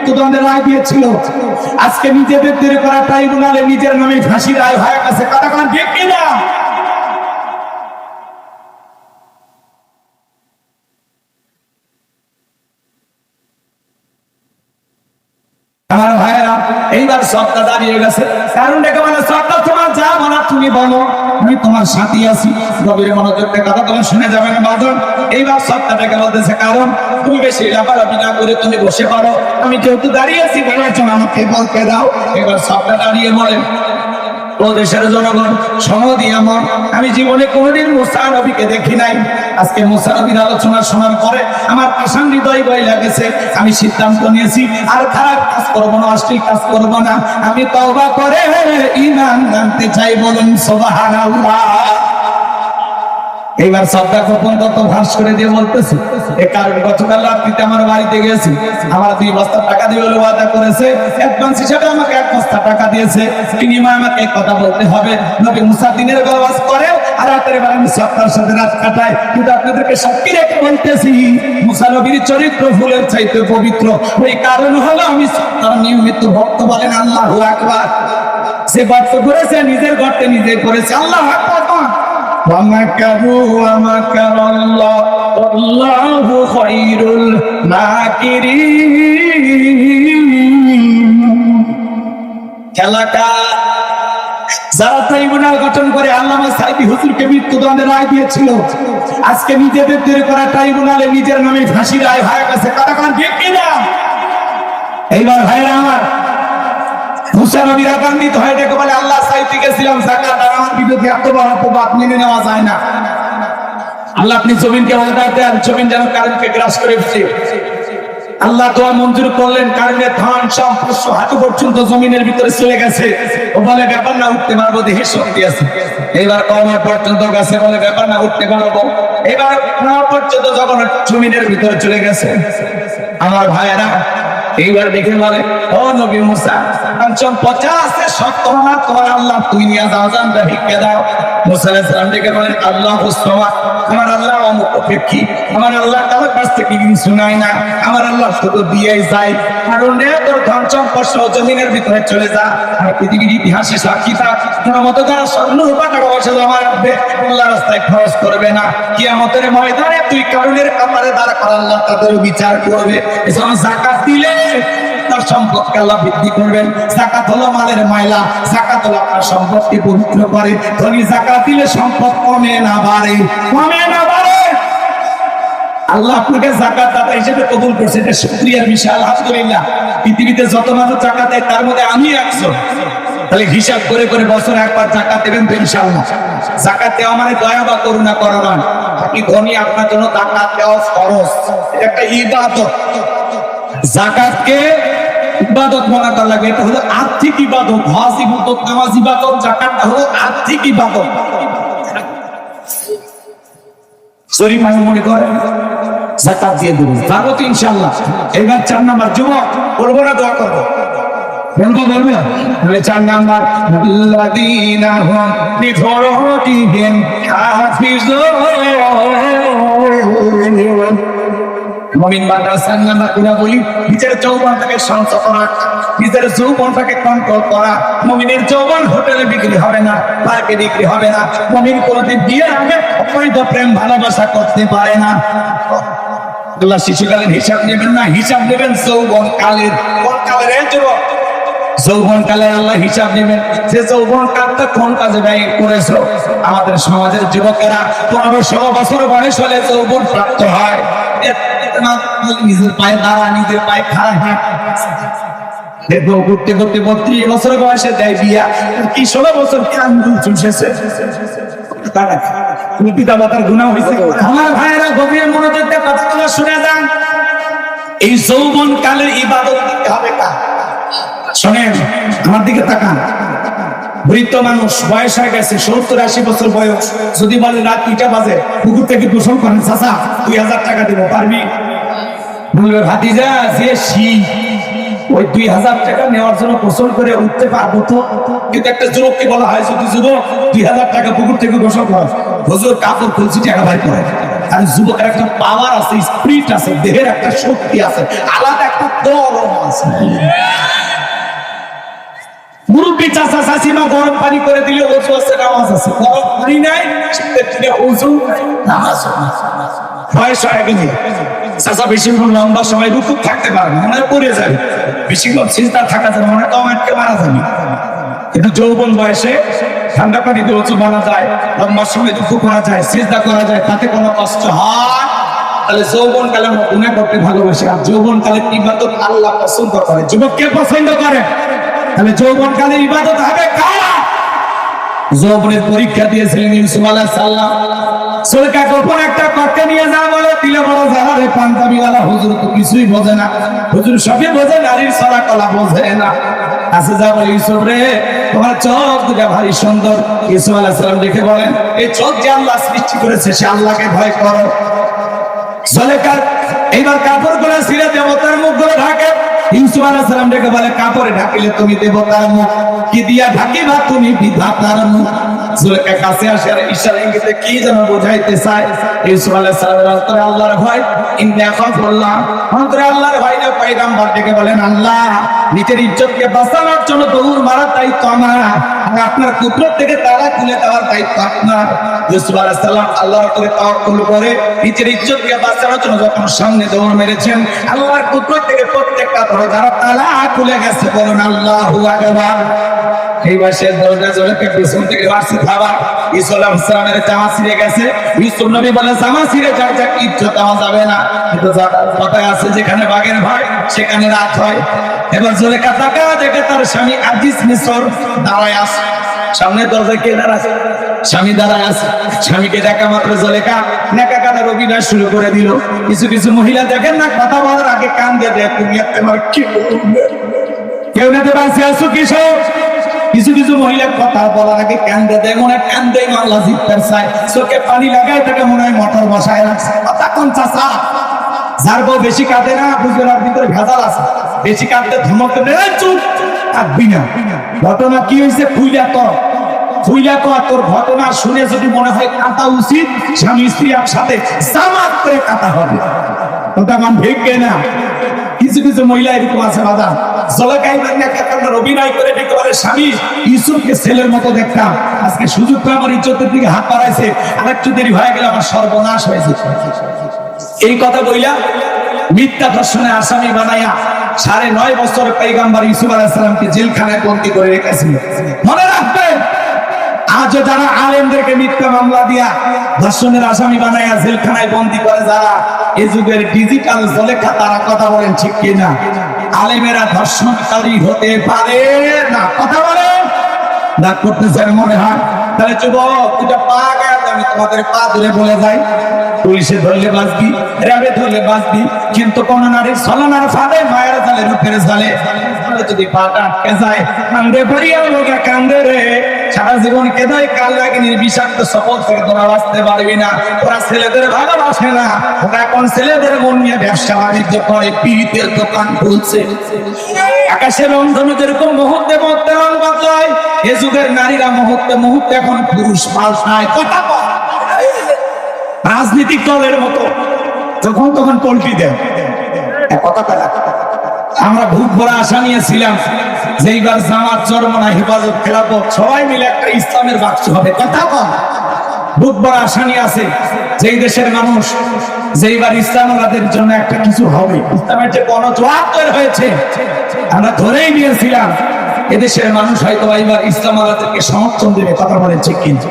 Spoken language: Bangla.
মৃত্যুদণ্ডের রায় দিয়েছিল। আজকে নিজেদের তৈরি করা ট্রাইব্যুনালে নিজের নামে ফাঁসি রায় হয়ে গেছে। কথা কান ঠিক আমার ভাইয়েরা, এইবার সবটা দাঁড়িয়ে গেছে। কারণ দেখে মানে সবটা তুমি বলো, আমি তোমার সাথে আছি। গভীর মনোযোগ কথা তুমি শুনে যাবেন না বাদন। এইবার ডেকে বলতেছে, কারণ তুমি বেশি লাফালাফি না করে তুমি বসে পারো আমি যেহেতু দাঁড়িয়ে আছি জন্য আমাকে বলতে দাও। এবার সবটা দাঁড়িয়ে বলে ও দেশের জনগণ সনদি আমার আমি জীবনে কোনোদিন মুসা নবীকে দেখি নাই। আজকে মুসা নবীর আলোচনা শোনার পরে আমার আসান হৃদয় বই লাগেছে। আমি সিদ্ধান্ত নিয়েছি, আর খারাপ কাজ করব না, অশ্লীল কাজ করব না। আমি তওবা করে ইমান আনতে চাই বলুন, সুবহানাল্লাহ। এইবার সবটা গোপন তত ভাস করে দিয়ে বলতেছি, এ কারণ গতকাল রাত্রিতে আমার বাড়িতে গেছি, আমার দুই বস্তা টাকা দিয়ে ওয়াদা করেছে অ্যাডভান্স হিসেবে আমাকে এক বস্তা টাকা দিয়েছে বিনিময়ে আমাকে এক কথা বলতে হবে, নবী মুসা দিনের গলাবাস করে, আর রাতের বেলা আমি সাথে রাত কাটাই, কিন্তু আপনাদেরকে সত্যি রেখে বলতেছি, মুসা নবীর চরিত্র ফুলের চাইতে পবিত্র, ওই কারণ হলো আমি সত্তার নিয়মিত ভক্ত বলেন আল্লাহ আকবার। সে করেছে, নিজের গর্তে নিজে করেছে, আল্লাহ আকবার। ومكروا ومكر الله والله خير الماكرين খেলাটা যারা ট্রাইব্যুনাল গঠন করে আল্লামা সাইদি হুজুরকে মৃত্যুদণ্ডের রায় দিয়েছিল আজকে নিজেদের তৈরি করা ট্রাইব্যুনালে নিজের নামে ফাঁসি রায় হয়ে গেছে কারাকান ঠিক কিনা এইবার ভাইরা আমার আল্লাহ সাইতে মঞ্জুর করলেন কারণে ধান সম্পদ হাঁটু পর্যন্ত জমিনের ভিতরে চলে গেছে। ও বলে, ব্যাপার না, উঠতে পারব, দেহের শক্তি আছে। এবার কমার পর্যন্ত গেছে, বলে, ব্যাপার না, উঠতে পারব। এবার পর্যন্ত যখন জমিনের ভিতরে চলে গেছে, আমার ভাইয়েরা এইবার দেখে বলে, ও নবী মুসা পঞ্চম পচাশে সত্তর না তোমার আল্লাহ তুই নিয়ে যাও, জানটা ভিক্ষে দাও। মুসা আলাইহিস সালাম ডেকে আল্লাহ হুসমা আমার আল্লাহ অমুপেক্ষী আমার আল্লাহ কারোর কাছ থেকে কিছু শোনায় না, আমার আল্লাহ শুধু দিয়েই যায়। কারণ তোর ধন সম্পদ সহ জমিনের ভিতরে চলে যা, আর পৃথিবীর ইতিহাসে সাক্ষী থাক। তোর মতো যারা স্বর্ণ রূপা আল্লাহ রাস্তায় খরচ করবে না। কিয়ামতের ময়দানে তুই কারণের আল্লাহ তাদের বিচার করবে। জাকাত দিলে সম্পদকে আল্লাহ বৃদ্ধি করবেন। জাকাত হলো মালের জাকাত হলো আপনার সম্পদকে পবিত্র করে। ধনী জাকাত দিলে সম্পদ কমে না বাড়ে। কমে না বাড়ে। আল্লাহ আপনাকে জাকাত দাতা হিসেবে কবুল করছে। এটা শুকরিয়ার বিষয়, আলহামদুলিল্লাহ। পৃথিবীতে যত মানুষ জাকাত দেয়, তার মধ্যে আমি একজন। তাহলে হিসাব করে করে বছর একবার জাকাত দেবেন তো ইনশাআল্লাহ। জাকাত দেওয়া মানে দয়া বা করুণা করা নয়। আপনি ধনী, আপনার জন্য জাকাত দেওয়া ফরজ। একটা ইবাদত। জাকাতকে ইবাদত মনে করা লাগবে। এটা হলো আর্থিক ইবাদত। হজ ইবাদত, নামাজ ইবাদত, জাকাতটা হলো আর্থিক ইবাদত। শরীফ আমি মনে করেন জাকাত দিয়ে দেবো যাব তো ইনশাল্লাহ এবার চার নাম্বার, যুবক বলব না, দোয়া করব। বলব বলবে তাহলে চার নাম্বার, আল্লাযীনা হুম লিফুরুজিহিম হাফিজুন মমিন বান্দা চার নাম্বার গুণা বলি নিজের যৌবনটাকে সঞ্চয় করা নিজের যৌবনটাকে কন্ট্রোল করা। মমিনের যৌবন হোটেলে বিক্রি হবে না, পার্কে বিক্রি হবে না। মমিন কোনোদিন বিয়ের আগে অবৈধ প্রেম ভালোবাসা করতে পারে না। আল্লাহ শিশুকালের হিসাব নেবেন না, হিসাব নেবেন যৌবন কালের। কোন কালের? যুবক। যৌবন কালে আল্লাহ হিসাব নেবেন। যে যৌবন কালটা কোন কাজে ব্যয় করেছ আমাদের সমাজের যুবকেরা পনেরো ষোলো বছর বয়স হলে যৌবন প্রাপ্ত হয়। নিজের পায়ে দাঁড়া, নিজের পায়ে খাড়া বয়সে কি ষোলো বছর হয়েছে। আমার শুনে যান। এই যৌবন কালের ইবাদত হবে শোনেন, আমার দিকে তাকান। বৃদ্ধ মানুষ বয়স হয়ে গেছে, সত্তর আশি বছর বয়স। যদি বলে, রাত দুইটা বাজে পুকুর থেকে গোসল করেন, চাচা, দুই হাজার টাকা দিব, পারবি? হয় যুবক আর একটা পাওয়ার আছে দেহের একটা শক্তি আছে, আলাদা একটা মুরব্বী চাচা চাচিমা গরম পানি করে দিলে ওজু আছে, নামাজ আছে। গরম পানি নাই শীতের দিনে ওজু নামাজ বয়স হয়ে গেলে চাচা বেশিক্ষণ লম্বা সময় রুকু থাকতে পারে না, মনে পড়ে যাবে। বেশিক্ষণ চিন্তা থাকা যাবে, মনে দম আটকে মারা যাবে। কিন্তু যৌবন বয়সে ঠান্ডা পানিতে উঁচু মানা যায়, লম্বা সময় দুঃখ করা যায় চিন্তা করা যায়, তাতে কোনো কষ্ট হয়? তাহলে যৌবন কালে আমরা গুণা করতে ভালোবাসি, আর যৌবন কালে কি ইবাদত আল্লাহ পছন্দ করে। যুবক কে পছন্দ করে? তাহলে যৌবন কালে ইবাদত হবে কারা? যৌবনের পরীক্ষা দিয়েছিলেন ইউসুফ আলাহ সাল্লাম সরকার গোপন একটা কক্ষে নিয়ে যা বলে দিলে বড় জাহারে পান্তাবিওয়ালা হুজুর তো কিছুই বোঝে না। হুজুর সবই বোঝে, নারীর কলা বোঝে না। আছে যা বলে ইউসুফ রে, তোমার চোখ দুটা ভারী সুন্দর। ইউসুফ আলাহ সাল্লাম দেখে বলেন, এই চোখ যে আল্লাহ সৃষ্টি করেছে, সে আল্লাহকে ভয় করো। জলেকার এইবার কাপড়গুলো ছিঁড়ে ঢাকে ইউসুফ ডেকে বলে, কাপড়ে ঢাকিলে তুমি দেবতার মুখ, কি দিয়া ঢাকিবা তুমি বিধাতার মুখ? জুলেখা কাছে আসে আর ইশারা ইঙ্গিতে কি যেন বোঝাইতে চায়। ইউসুফ আলাইহিস সালামের অন্তরে আল্লাহর ভয়। ইন্নি আল্লাহ। অন্তরে আল্লাহর ভয় না বলেন, আল্লাহ নিজের ইজ্জতকে বাঁচানোর জন্য দৌড় মারার দায়িত্ব আমার। আর আপনার কুদরত থেকে তারা খুলে দেওয়ার দায়িত্ব আপনার। ইউসুফ আল্লাহর উপরে তাওয়াক্কুল করে নিজের ইজ্জতকে বাঁচানোর জন্য যখন সামনে দৌড় মেরেছেন, আল্লাহর কুদরত থেকে প্রত্যেকটা দরজা তালা খুলে গেছে বলুন, আল্লাহু এইবার সে দরজা জোরেকে পিছন থেকে মারছে খাবার ইসুফ আলাইহিস সালামের জামা ছিঁড়ে গেছে। ইউসুফ নবী বলে জামা ছিঁড়ে যাক যাক দেওয়া যাবে না। কিন্তু কথায় আছে, যেখানে বাঘের ভয়, সেখানে রাত হয়। এবার জোরেকা তাকা দেখে তার স্বামী আজিজ মিশর দাঁড়ায় আছে। সামনে দরজায় কে দাঁড়াচ্ছে স্বামী দাঁড়ায় আছে। স্বামীকে দেখা মাত্র জলেকা নেকা কানের অভিনয় শুরু করে দিল। কিছু কিছু মহিলা দেখেন না, কথা বলার আগে কান দিয়ে দেয় তুমি তোমার কি কেউ না তো বাঁচে আসো কিশোর কিছু কিছু মহিলা কথা বলার আগে কান্দে দেয় মনে কান্দে মাল্লা জিততে চায় চোখে পানি লাগায় তাকে মনে হয় মোটর বসায় রাখছে। কথা কোন চাষা যার বউ বেশি কাঁদে না বুঝবে না, ওর ভিতরে ভেজাল আছে। বেশি কাঁদতে ধমক দেবে "এই চুপ না। ঘটনা কি হয়েছে? ফুইলা তো ফুইলা তোর ঘটনা শুনে যদি মনে হয় কাঁদা উচিত স্বামী স্ত্রী একসাথে জামাত করে কাঁদা হবে। মান ভেঙে না। কিছু কিছু মহিলা এরকম আছে বাদা করে স্বামী ছেলের মতো দেখতাম আজকে সুযোগ আমার ইজ্জতের দিকে হাত বাড়াইছে। আর একটু দেরি হয়ে গেলে আমার সর্বনাশ হয়েছে এই কথা বইলা মিথ্যা ধর্ষণে আসামি বানাইয়া সাড়ে নয় বছর পেগাম্বার ইউসুফ আলাইসালামকে জেলখানায় বন্দি করে রেখেছিল। মনে রাখবেন আজ যারা আলেমদেরকে মিথ্যা মামলা দিয়া ধর্ষণের আসামি বানাইয়া জেলখানায় বন্দি করে, যারা এই যুগের ডিজিটাল জলেখা তারা কথা বলেন ঠিক কিনা? আলেমেরা ধর্ষণকারী হতে পারে না, কথা বলেন? না করতেছেন মনে হয়? তাহলে যুবক দুটা পা আমি তোমাদের পা ধরে বলে যাই। পুলিশে ধরলে বাঁচবি, র্যাবে ধরলে বাঁচবি, কিন্তু কোন ফাঁদে মায়ের জালে রূপের জালে যদি পাটা আটকে যায়, কান্দে ভরিয়া লোকে কান্দে রে। সারা জীবন কেদাই কাল লাগিনীর বিষাক্ত শপথ করে তোরা বাঁচতে পারবি না। ওরা ছেলেদের ভালোবাসে না। ওরা এখন ছেলেদের মন নিয়ে ব্যবসা বাণিজ্য করে, পীড়িতের দোকান খুলছে। আকাশের অন্ধনে যেরকম মুহূর্তে বদলায় এ যুগের নারীরা মুহূর্তে মুহূর্তে এখন পুরুষ পাল্টায় কথা। রাজনীতিক দলের মতো। যখন তখন পল্টি কথা আমরা ভূত ভরা আশা নিয়েছিলাম যে এইবার জামাত, চরমনা, হেফাজত, খেলাফত, সবাই মিলে একটা ইসলামের বাক্স হবে। কথা কম ভূত ভরা আশা নিয়ে আছে যেই দেশের মানুষ যেইবার ইসলামওয়ালাদের জন্য একটা কিছু হবে। ইসলামের যে গণজোয়ার তৈরি হয়েছে, আমরা ধরেই নিয়েছিলাম এদেশের মানুষ হয়তো এবার আলাদেরকে সমর্থন দেবে কথা বলেন ঠিক কিন্তু